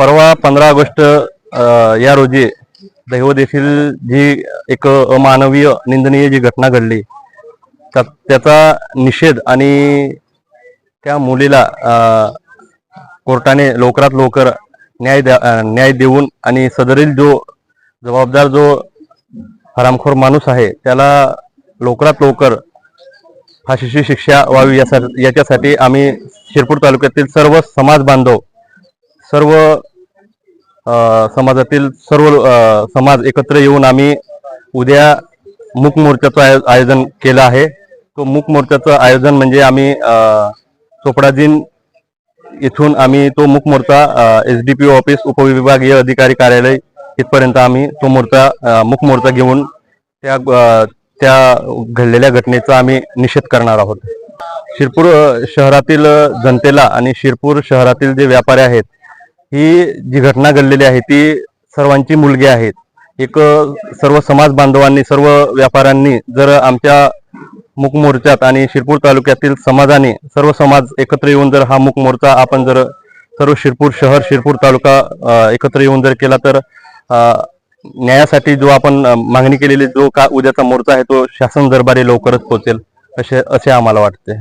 परवा पंधरा ऑगस्ट या रोजी दैवत येथील जी एक अमानवीय निंदनीय जी घटना घडली त्याचा निषेध आणि त्या मुलीला कोर्टाने लवकरात लवकर न्याय द्या न्याय देऊन आणि सदरील जो जबाबदार जो हरामखोर माणूस आहे त्याला लवकरात लवकर फाशीची शिक्षा व्हावी यासाठी याच्यासाठी आम्ही शिरपूर तालुक्यातील सर्व समाज बांधव सर्व समाजातील सर्व समाज एकत्र येऊन आम्ही उद्या मूक मोर्चाचं आयोजन केलं आहे. तो मूक मोर्चाचं आयोजन म्हणजे आम्ही अ, चोपडाजीन इथून आम्ही तो मूक मोर्चा एस डी पी ऑफिस उपविभागीय अधिकारी कार्यालय इथपर्यंत आम्ही तो मोर्चा अ, मूक मोर्चा घेऊन त्या त्या घडलेल्या घटनेचा आम्ही निषेध करणार आहोत. शिरपूर शहरातील जनतेला आणि शिरपूर शहरातील जे व्यापारी आहेत ही जी घटना घडलेली आहे ती सर्वांची मुलगी आहेत. एक सर्व समाज बांधवांनी सर्व व्यापाऱ्यांनी जर आमच्या मूक मोर्चात आणि शिरपूर तालुक्यातील समाजाने सर्व समाज एकत्र येऊन जर हा मूक मोर्चा आपण जर सर्व शिरपूर शहर शिरपूर तालुका एकत्र येऊन जर केला तर न्यायासाठी जो आपण मागणी केलेली जो का उद्याचा मोर्चा आहे तो शासन दरबारी लवकरच पोहोचेल असे असे आम्हाला वाटते.